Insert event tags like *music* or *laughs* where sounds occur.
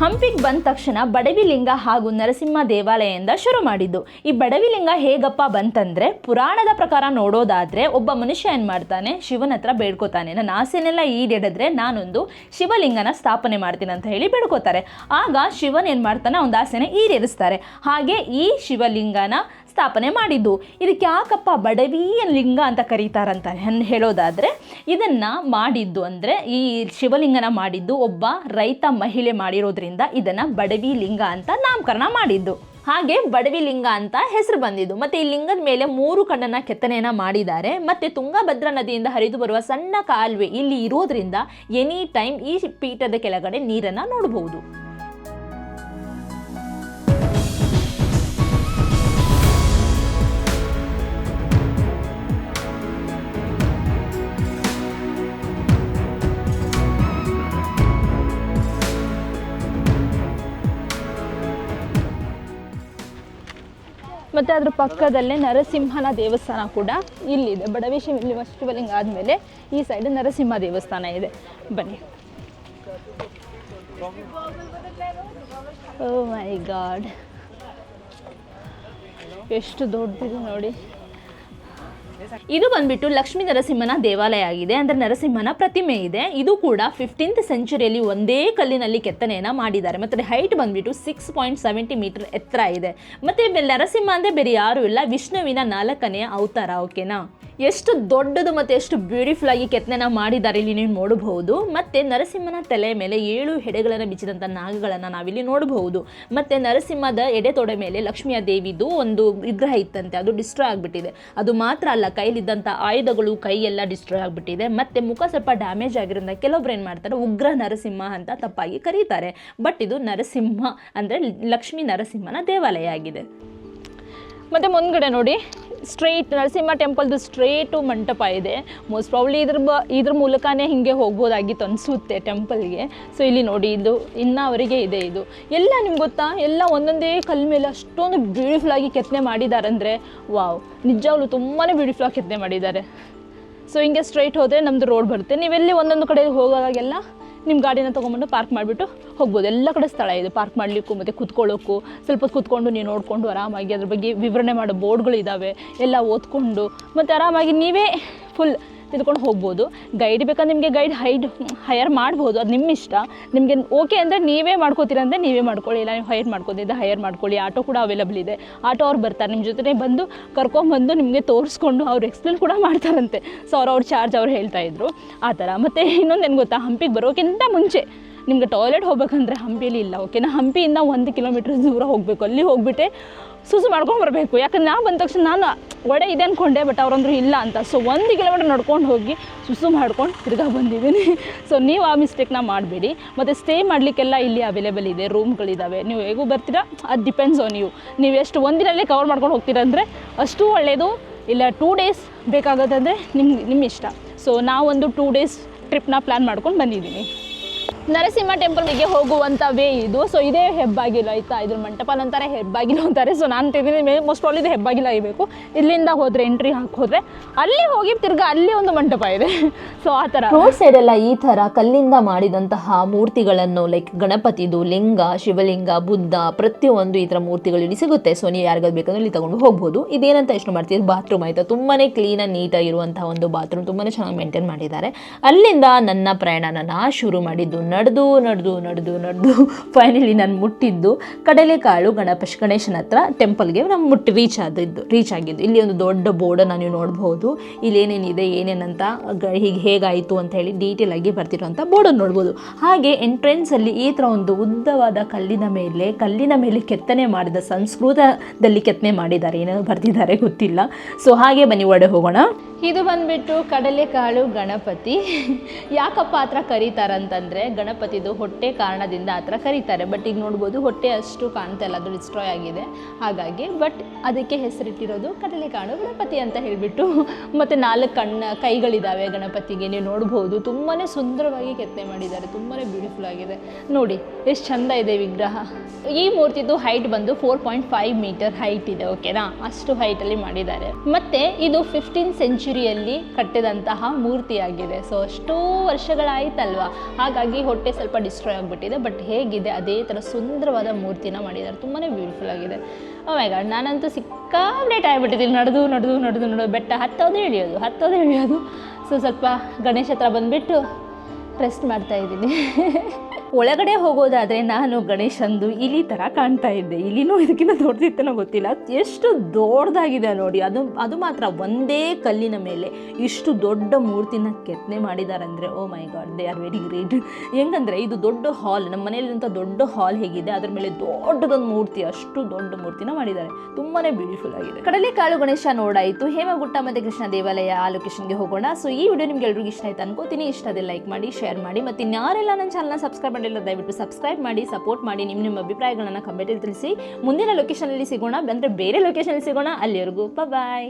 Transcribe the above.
ಹಂಪಿಗೆ ಬಂದ ತಕ್ಷಣ ಬಡವಿಲಿಂಗ ಹಾಗೂ ನರಸಿಂಹ ದೇವಾಲಯದಿಂದ ಶುರು ಮಾಡಿದ್ದು. ಈ ಬಡವಿಲಿಂಗ ಹೇಗಪ್ಪ ಬಂತಂದ್ರೆ, ಪುರಾಣದ ಪ್ರಕಾರ ನೋಡೋದಾದ್ರೆ ಒಬ್ಬ ಮನುಷ್ಯ ಏನ್ ಮಾಡ್ತಾನೆ, ಶಿವನ ಹತ್ರ ಬೇಡ್ಕೋತಾನೆ. ನನ್ನ ಆಸೆನೆಲ್ಲ ಈಡೇರಿದ್ರೆ ನಾನೊಂದು ಶಿವಲಿಂಗನ ಸ್ಥಾಪನೆ ಮಾಡ್ತೀನಿ ಅಂತ ಹೇಳಿ ಬೇಡ್ಕೋತಾರೆ. ಆಗ ಶಿವನ್ ಏನ್ ಮಾಡ್ತಾನೆ ಒಂದು ಆಸೆನ ಈಡೇರಿಸ್ತಾರೆ. ಹಾಗೆ ಈ ಶಿವಲಿಂಗನ ಸ್ಥಾಪನೆ ಮಾಡಿದ್ದು. ಇದಕ್ಕೆ ಯಾಕಪ್ಪ ಬಡವಿಯ ಲಿಂಗ ಅಂತ ಕರೀತಾರಂತ ಹೇಳೋದಾದರೆ ಇದನ್ನು ಮಾಡಿದ್ದು ಅಂದರೆ ಈ ಶಿವಲಿಂಗನ ಮಾಡಿದ್ದು ಒಬ್ಬ ರೈತ ಮಹಿಳೆ ಮಾಡಿರೋದ್ರಿಂದ ಇದನ್ನು ಬಡವಿ ಲಿಂಗ ಅಂತ ನಾಮಕರಣ ಮಾಡಿದ್ದು. ಹಾಗೆ ಬಡವಿ ಲಿಂಗ ಅಂತ ಹೆಸರು ಬಂದಿದ್ದು. ಮತ್ತು ಈ ಲಿಂಗದ ಮೇಲೆ ಮೂರು ಕಣ್ಣನ್ನ ಕೆತ್ತನೆಯನ್ನು ಮಾಡಿದ್ದಾರೆ. ಮತ್ತು ತುಂಗಭದ್ರಾ ನದಿಯಿಂದ ಹರಿದು ಬರುವ ಸಣ್ಣ ಕಾಲುವೆ ಇಲ್ಲಿ ಇರೋದ್ರಿಂದ ಎನಿ ಟೈಮ್ ಈ ಪೀಠದ ಕೆಳಗಡೆ ನೀರನ್ನು ನೋಡಬಹುದು ಮತ್ತು ಅದ್ರ ಪಕ್ಕದಲ್ಲೇ ನರಸಿಂಹನ ದೇವಸ್ಥಾನ ಕೂಡ ಇಲ್ಲಿದೆ. ಬಡವೇಶಿ ಇಲ್ಲಿ ಶಿವಲಿಂಗ ಆದಮೇಲೆ ಈ ಸೈಡ್ ನರಸಿಂಹ ದೇವಸ್ಥಾನ ಇದೆ. ಬನ್ನಿ. ಓ ಮೈ ಗಾಡ್ ಎಷ್ಟು ದೊಡ್ಡದಿದೆ ನೋಡಿ. ಇದು ಬಂದ್ಬಿಟ್ಟು ಲಕ್ಷ್ಮೀ ನರಸಿಂಹನ ದೇವಾಲಯ ಆಗಿದೆ. ಅಂದ್ರೆ ನರಸಿಂಹನ ಪ್ರತಿಮೆ ಇದೆ. ಇದು ಕೂಡ ಫಿಫ್ಟೀನ್ತ್ ಸೆಂಚುರಿಯಲ್ಲಿ ಒಂದೇ ಕಲ್ಲಿನಲ್ಲಿ ಕೆತ್ತನೆಯನ್ನ ಮಾಡಿದ್ದಾರೆ. ಮತ್ತೆ ಹೈಟ್ ಬಂದ್ಬಿಟ್ಟು ಸಿಕ್ಸ್ ಪಾಯಿಂಟ್ ಸೆವೆಂಟಿ ಮೀಟರ್ ಎತ್ತರ ಇದೆ. ಮತ್ತೆ ನರಸಿಂಹ ಅಂದ್ರೆ ಬೇರೆ ಯಾರು ಇಲ್ಲ. ವಿಷ್ಣುವಿನ ನಾಲ್ಕನೆಯ ಅವತಾರ ಓಕೆನಾ ಎಷ್ಟು ದೊಡ್ಡದು ಮತ್ತೆ ಎಷ್ಟು ಬ್ಯೂಟಿಫುಲ್ ಆಗಿ ಕೆತ್ತನೆನ ಮಾಡಿದ್ದಾರೆ ಇಲ್ಲಿ ನೀವು ನೋಡಬಹುದು. ಮತ್ತೆ ನರಸಿಂಹನ ತಲೆ ಮೇಲೆ ಏಳು ಹೆಡೆಗಳನ್ನು ಬಿಚ್ಚಿದಂಥ ನಾಗಗಳನ್ನ ನಾವಿಲ್ಲಿ ನೋಡಬಹುದು. ಮತ್ತೆ ನರಸಿಂಹದ ಎಡೆ ತೊಡೆ ಮೇಲೆ ಲಕ್ಷ್ಮಿಯ ದೇವಿದು ಒಂದು ವಿಗ್ರಹ ಇತ್ತಂತೆ. ಅದು ಡಿಸ್ಟ್ರಾಯ್ ಆಗಿಬಿಟ್ಟಿದೆ. ಅದು ಮಾತ್ರ ಅಲ್ಲ ಕೈಲಿದ್ದಂಥ ಆಯುಧಗಳು ಕೈ ಎಲ್ಲ ಡಿಸ್ಟ್ರಾಯ್ ಆಗಿಬಿಟ್ಟಿದೆ. ಮತ್ತೆ ಮುಖ ಸ್ವಲ್ಪ ಡ್ಯಾಮೇಜ್ ಆಗಿರೋದ್ರಿಂದ ಕೆಲವೊಬ್ರು ಏನು ಮಾಡ್ತಾರೆ, ಉಗ್ರ ನರಸಿಂಹ ಅಂತ ತಪ್ಪಾಗಿ ಕರೀತಾರೆ. ಬಟ್ ಇದು ನರಸಿಂಹ ಅಂದರೆ ಲಕ್ಷ್ಮೀ ನರಸಿಂಹನ ದೇವಾಲಯ ಆಗಿದೆ. ಮತ್ತು ಮುಂದ್ಗಡೆ ನೋಡಿ. ಸ್ಟ್ರೈಟ್ ನರಸಿಂಹ ಟೆಂಪಲ್ದು ಸ್ಟ್ರೇಟು ಮಂಟಪ ಇದೆ. ಮೋಸ್ಟ್ ಪ್ರಾಬ್ಲಿ ಇದ್ರ ಬ, ಇದ್ರ ಮೂಲಕನೇ ಹಿಂಗೆ ಹೋಗ್ಬೋದಾಗಿತ್ತು ಅನಿಸುತ್ತೆ ಟೆಂಪಲ್ಗೆ. ಸೊ ಇಲ್ಲಿ ನೋಡಿ, ಇದು ಇನ್ನೂ ಇನ್ನವರೆಗೆ ಇದೆ ಇದು. ಎಲ್ಲ ನಿಮ್ಗೆ ಗೊತ್ತಾ? ಎಲ್ಲ ಒಂದೊಂದೇ ಕಲ್ ಮೇಲೆ ಅಷ್ಟೊಂದು ಬ್ಯೂಟಿಫುಲ್ ಆಗಿ ಕೆತ್ತನೆ ಮಾಡಿದ್ದಾರೆ ಅಂದರೆ ವಾವ್ ನಿಜವಾಗ್ಲೂ ತುಂಬಾ ಬ್ಯೂಟಿಫುಲ್ ಆಗಿ ಕೆತ್ತನೆ ಮಾಡಿದ್ದಾರೆ. ಸೊ ಹಿಂಗೆ ಸ್ಟ್ರೈಟ್ ಹೋದರೆ ನಮ್ಮದು ರೋಡ್ ಬರುತ್ತೆ. ನೀವೆಲ್ಲಿ ಒಂದೊಂದು ಕಡೆ ಹೋಗೋವಾಗೆಲ್ಲ ನಿಮ್ಮ ಗಾಡಿನ ತೊಗೊಂಬಂದು ಪಾರ್ಕ್ ಮಾಡಿಬಿಟ್ಟು ಹೋಗ್ಬೋದು. ಎಲ್ಲ ಕಡೆ ಸ್ಥಳ ಇದೆ. ಪಾರ್ಕ್ ಮಾಡಲಿಕ್ಕೂ ಮತ್ತು ಕುತ್ಕೊಳ್ಳೋಕ್ಕೂ ಸ್ವಲ್ಪ ಹೊತ್ತು ಕುತ್ಕೊಂಡು ನೀವು ನೋಡಿಕೊಂಡು ಆರಾಮಾಗಿ ಅದ್ರ ಬಗ್ಗೆ ವಿವರಣೆ ಮಾಡೋ ಬೋರ್ಡ್ಗಳಿದ್ದಾವೆ ಎಲ್ಲ ಓದ್ಕೊಂಡು ಮತ್ತು ಆರಾಮಾಗಿ ನೀವೇ ಫುಲ್ ತಿಳ್ಕೊಂಡು ಹೋಗ್ಬೋದು. ಗೈಡ್ ಬೇಕಾದ್ರೆ ನಿಮಗೆ ಗೈಡ್ ಹೈಡ್ ಹೈಯರ್ ಮಾಡ್ಬೋದು. ಅದು ನಿಮ್ಮ ಇಷ್ಟ. ನಿಮಗೆ ಓಕೆ ಅಂದರೆ ನೀವೇ ಮಾಡ್ಕೋತೀರ ಅಂದರೆ ನೀವೇ ಮಾಡ್ಕೊಳ್ಳಿ. ಇಲ್ಲ ನೀವು ಹೈರ್ ಮಾಡ್ಕೋತಿದ್ದೆ ಹೈಯರ್ ಮಾಡ್ಕೊಳ್ಳಿ. ಆಟೋ ಕೂಡ ಅವೈಲಬಲ್ ಇದೆ. ಆಟೋ ಅವ್ರು ಬರ್ತಾರೆ. ನಿಮ್ಮ ಜೊತೆ ಬಂದು ಕರ್ಕೊಂಬಂದು ನಿಮಗೆ ತೋರಿಸ್ಕೊಂಡು ಅವ್ರು ಎಕ್ಸ್ಪ್ಲೇನ್ ಕೂಡ ಮಾಡ್ತಾರಂತೆ. ಸೊ ಅವ್ರು ಅವ್ರ ಚಾರ್ಜ್ ಅವ್ರು ಹೇಳ್ತಾ ಇದ್ರು. ಆ ಥರ. ಮತ್ತು ಇನ್ನೊಂದು ಏನು ಗೊತ್ತಾ? ಹಂಪಿಗೆ ಬರೋಕ್ಕಿಂತ ಮುಂಚೆ ನಿಮಗೆ ಟಾಯ್ಲೆಟ್ ಹೋಗ್ಬೇಕಂದ್ರೆ ಹಂಪಿಯಲ್ಲಿ ಇಲ್ಲ ಓಕೆನಾ ಹಂಪಿಯಿಂದ ಒಂದು ಕಿಲೋಮೀಟ್ರ್ ದೂರ ಹೋಗಬೇಕು. ಅಲ್ಲಿ ಹೋಗ್ಬಿಟ್ಟೆ ಸುಸು ಮಾಡ್ಕೊಂಡು ಬರಬೇಕು. ಯಾಕಂದ್ರೆ ನಾ ಬಂದ ತಕ್ಷಣ ನಾನು, ಒಡೆ ಇದೆ ಅಂದ್ಕೊಂಡೆ ಬಟ್ ಅವರಂದ್ರೂ ಇಲ್ಲ ಅಂತ. ಸೊ ಒಂದು ಕಿಲೋಮೀಟ್ರ್ ನಡ್ಕೊಂಡು ಹೋಗಿ ಸುಸು ಮಾಡ್ಕೊಂಡು ತಿರ್ಗಾ ಬಂದಿದ್ದೀನಿ. *laughs* ಸೊ ನೀವು ಆ ಮಿಸ್ಟೇಕ್ನ ಮಾಡಬೇಡಿ. ಮತ್ತು ಸ್ಟೇ ಮಾಡಲಿಕ್ಕೆಲ್ಲ ಇಲ್ಲಿ ಅವೈಲೇಬಲ್ ಇದೆ ರೂಮ್ಗಳಿದ್ದಾವೆ ನೀವು ಹೇಗೂ ಬರ್ತೀರಾ? ಅದು ಡಿಪೆಂಡ್ಸ್ ಆನ್ ನೀವು ನೀವು ಎಷ್ಟು ಒಂದಿನಲ್ಲೇ ಕವರ್ ಮಾಡ್ಕೊಂಡು ಹೋಗ್ತೀರಾ ಅಂದರೆ ಅಷ್ಟು ಒಳ್ಳೆಯದು ಇಲ್ಲ ಟೂ ಡೇಸ್ ಬೇಕಾಗೋದಂದರೆ ನಿಮ್ಗೆ ನಿಮ್ಮ ಇಷ್ಟ. ಸೊ ನಾವೊಂದು ಟೂ ಡೇಸ್ ಟ್ರಿಪ್ನ ಪ್ಲ್ಯಾನ್ ಮಾಡ್ಕೊಂಡು ಬಂದಿದ್ದೀನಿ. ನರಸಿಂಹ ಟೆಂಪಲ್ಗೆ ಹೋಗುವಂಥ ವೇ ಇದು. ಸೊ ಇದೇ ಹೆಬ್ಬಾಗಿಲು ಆಯ್ತಾ? ಇದ್ರ ಮಂಟಪ ಅಂತಾರೆ ಹೆಬ್ಬಾಗಿಲು ಅಂತಾರೆ. ಸೊ ನಾನು ತಿಂದಿದ್ದೀನಿ ಮೋಸ್ಟ್ ಆಲ್ ಇದು ಹೆಬ್ಬಾಗಿಲ್ಲ ಇರಬೇಕು ಇಲ್ಲಿಂದ ಹೋದರೆ ಎಂಟ್ರಿ ಹಾಕಿ ಹೋದರೆ, ಅಲ್ಲಿ ಹೋಗಿ ತಿರ್ಗಾ ಅಲ್ಲಿ ಒಂದು ಮಂಟಪ ಇದೆ. ಸೊ ಆ ಥರ. ರೋಡ್ ಸೈಡ್ ಎಲ್ಲ ಈ ತರ ಕಲ್ಲಿಂದ ಮಾಡಿದಂತಹ ಮೂರ್ತಿಗಳನ್ನು ಲೈಕ್ ಗಣಪತಿದು, ಲಿಂಗ, ಶಿವಲಿಂಗ, ಬುದ್ಧ, ಪ್ರತಿಯೊಂದು ಈ ತರ ಮೂರ್ತಿಗಳು ಇಲ್ಲಿ ಸಿಗುತ್ತೆ. ಸೊ ನೀವು ಯಾರಿಗಾದ್ರು ಬೇಕಂದ್ರೆ ಇಲ್ಲಿ ತಗೊಂಡು ಹೋಗ್ಬೋದು. ಇದೇನಂತ ಎಷ್ಟು ಮಾಡ್ತೀವಿ ಬಾತ್ರೂಮ್ ಆಯ್ತಾ? ತುಂಬಾನೇ ಕ್ಲೀನ್ ಆಗಿ ನೀಟಾಗಿರುವಂತಹ ಒಂದು ಬಾತ್ರೂಮ್ ತುಂಬಾನೇ ಚೆನ್ನಾಗಿ ಮೇಂಟೈನ್ ಮಾಡಿದ್ದಾರೆ. ಅಲ್ಲಿಂದ ನನ್ನ ಪ್ರಯಾಣನ ನಾ ಶುರು ಮಾಡಿದ್ದು ನಡೆದು ನಡೆದು ನಡೆದು ನಡೆದು. ಫೈನಲಿ *laughs* ನಾನು ಮುಟ್ಟಿದ್ದು. ಕಡಲೆಕಾಳು ಗಣಪಶ್ ಗಣೇಶನ ಹತ್ರ ಟೆಂಪಲ್ಗೆ ನಾನು ಮುಟ್ಟಿ ರೀಚ್ ಆದಿದ್ದು ರೀಚ್ ಆಗಿದ್ದು. ಇಲ್ಲಿ ಒಂದು ದೊಡ್ಡ ಬೋರ್ಡನ್ನು ನೀವು ನೋಡ್ಬೋದು. ಇಲ್ಲಿ ಏನೇನಿದೆ ಏನೇನಂತ ಹೀಗೆ ಹೇಗಾಯಿತು ಅಂತ ಹೇಳಿ ಡೀಟೇಲ್ ಆಗಿ ಬರ್ತಿರೋಂಥ ಬೋರ್ಡನ್ನು ನೋಡ್ಬೋದು. ಹಾಗೆ ಎಂಟ್ರೆನ್ಸಲ್ಲಿ ಈ ಥರ ಒಂದು ಉದ್ದವಾದ ಕಲ್ಲಿನ ಮೇಲೆ ಕಲ್ಲಿನ ಮೇಲೆ ಕೆತ್ತನೆ ಮಾಡಿದ ಸಂಸ್ಕೃತದಲ್ಲಿ ಕೆತ್ತನೆ ಮಾಡಿದ್ದಾರೆ. ಏನೋ ಬರ್ತಿದ್ದಾರೆ ಗೊತ್ತಿಲ್ಲ. ಸೊ ಹಾಗೆ ಬನ್ನಿ, ಒಡೆ ಹೋಗೋಣ. ಇದು ಬಂದ್ಬಿಟ್ಟು ಕಡಲೆಕಾಳು ಗಣಪತಿ. *laughs* ಯಾಕಪ್ಪ ಆ ಥರ ಕರೀತಾರಂತಂದರೆ ಗಣಪತಿದು ಹೊಟ್ಟೆ ಕಾರಣದಿಂದ ಆ ಥರ ಕರೀತಾರೆ. ಬಟ್ ಈಗ ನೋಡ್ಬೋದು ಹೊಟ್ಟೆ ಅಷ್ಟು ಕಾಣ್ತಾ ಇಲ್ಲ, ಅದು ಡಿಸ್ಟ್ರಾಯ್ ಆಗಿದೆ. ಹಾಗಾಗಿ ಬಟ್ ಅದಕ್ಕೆ ಹೆಸರಿಟ್ಟಿರೋದು ಕಡಲೆಕಾಳು ಗಣಪತಿ ಅಂತ ಹೇಳಿಬಿಟ್ಟು ಮತ್ತು ನಾಲ್ಕು ಕಣ್ಣ ಕೈಗಳಿದ್ದಾವೆ ಗಣಪತಿಗೆ. ನೀವು ನೋಡ್ಬೋದು ತುಂಬಾ ಸುಂದರವಾಗಿ ಕೆತ್ತನೆ ಮಾಡಿದ್ದಾರೆ. ತುಂಬಾ ಬ್ಯೂಟಿಫುಲ್ ಆಗಿದೆ. ನೋಡಿ, ಎಷ್ಟು ಚಂದ ಇದೆ ವಿಗ್ರಹ. ಈ ಮೂರ್ತಿದು ಹೈಟ್ ಬಂದು four point five meter height ಇದೆ ಓಕೆನಾ ಅಷ್ಟು ಹೈಟಲ್ಲಿ ಮಾಡಿದ್ದಾರೆ. ಮತ್ತೆ ಇದು ಫಿಫ್ಟೀನ್ ಸೆಂಚುರಿಯಲ್ಲಿ ಕಟ್ಟಿದಂತಹ ಮೂರ್ತಿಯಾಗಿದೆ. ಸೊ ಅಷ್ಟೋ ವರ್ಷಗಳಾಯ್ತಲ್ವಾ? ಹಾಗಾಗಿ ಹೊಟ್ಟೆ ಸ್ವಲ್ಪ ಡಿಸ್ಟ್ರಾಯ್ ಆಗಿಬಿಟ್ಟಿದೆ ಬಟ್ ಹೇಗಿದೆ, ಅದೇ ಥರ ಸುಂದರವಾದ ಮೂರ್ತಿನ ಮಾಡಿದ್ದಾರೆ ತುಂಬಾ ಬ್ಯೂಟಿಫುಲ್ ಆಗಿದೆ. ಗಾಡ್ ನಾನಂತೂ ಸಿಕ್ಕಾಪ್ಲೇಟ್ ಆಗಿಬಿಟ್ಟಿದ್ದೀನಿ. ನಡೆದು ನಡೆದು ನಡೆದು ನಡೆದು ಬೆಟ್ಟ ಹತ್ತೋದು ಇಳಿಯೋದು ಹತ್ತೋದು ಇಳಿಯೋದು. ಸೊ ಸ್ವಲ್ಪ ಗಣೇಶ ಹತ್ರ ಬಂದುಬಿಟ್ಟು ರೆಸ್ಟ್ ಮಾಡ್ತಾ ಇದ್ದೀನಿ. *laughs* ಒಳಗಡೆ ಹೋಗೋದಾದರೆ ನಾನು ಗಣೇಶಂದು ಇಲಿ ಥರ ಕಾಣ್ತಾ ಇದ್ದೆ. ಇಲಿನೂ ಇದಕ್ಕಿಂತ ದೊಡ್ಡದಿತ್ತನೋ ಗೊತ್ತಿಲ್ಲ. ಎಷ್ಟು ದೊಡ್ಡದಾಗಿದೆ ನೋಡಿ. ಅದು ಅದು ಮಾತ್ರ ಒಂದೇ ಕಲ್ಲಿನ ಮೇಲೆ ಇಷ್ಟು ದೊಡ್ಡ ಮೂರ್ತಿನ ಕೆತ್ತನೆ ಮಾಡಿದ್ದಾರೆ ಅಂದರೆ ಓ my god they are very great ಹೆಂಗಂದರೆ ಇದು ದೊಡ್ಡ ಹಾಲ್ ನಮ್ಮ ಮನೆಯಲ್ಲಿಂಥ ದೊಡ್ಡ ಹಾಲ್ ಹೇಗಿದೆ. ಅದ್ರ ಮೇಲೆ ದೊಡ್ಡದೊಂದು ಮೂರ್ತಿ, ಅಷ್ಟು ದೊಡ್ಡ ಮೂರ್ತಿನ ಮಾಡಿದ್ದಾರೆ. ತುಂಬಾ ಬ್ಯೂಟಿಫುಲ್ ಆಗಿದೆ. ಕಡಲೆಕಾಳು ಗಣೇಶ ನೋಡಾಯಿತು ಹೇಮಗುಟ್ಟ ಮತ್ತು ಕೃಷ್ಣ ದೇವಾಲಯ ಆ ಲೊಕೇಶನ್ಗೆ ಹೋಗೋಣ. ಸೊ ಈ ವಿಡಿಯೋ ನಿಮ್ಗೆ ಎಲ್ರಿಗೂ ಇಷ್ಟ ಆಯ್ತು ಅನ್ಕೋತೀನಿ. ಇಷ್ಟ ಅದೇ ಲೈಕ್ ಮಾಡಿ ಶೇರ್ ಮಾಡಿ. ಮತ್ತು ಇನ್ಯಾರೆಲ್ಲ ನನ್ನ ಚಾನಲ್ನ ಸಬ್ಸ್ಕ್ರೈಬ್ ಮಾಡಿಲ್ಲ ದಯವಿಟ್ಟು ಸಬ್ಸ್ಕ್ರೈಬ್ ಮಾಡಿ ಸಪೋರ್ಟ್ ಮಾಡಿ ನಿಮ್ಮ ನಿಮ್ಮ ಅಭಿಪ್ರಾಯಗಳನ್ನು ಕಮೆಂಟಲ್ಲಿ ತಿಳಿಸಿ. ಮುಂದಿನ ಲೊಕೇಶನಲ್ಲಿ ಸಿಗೋಣ ಅಂದರೆ ಬೇರೆ ಲೊಕೇಶನಲ್ಲಿ ಸಿಗೋಣ. ಅಲ್ಲಿವರೆಗೂ ಬಾಯ್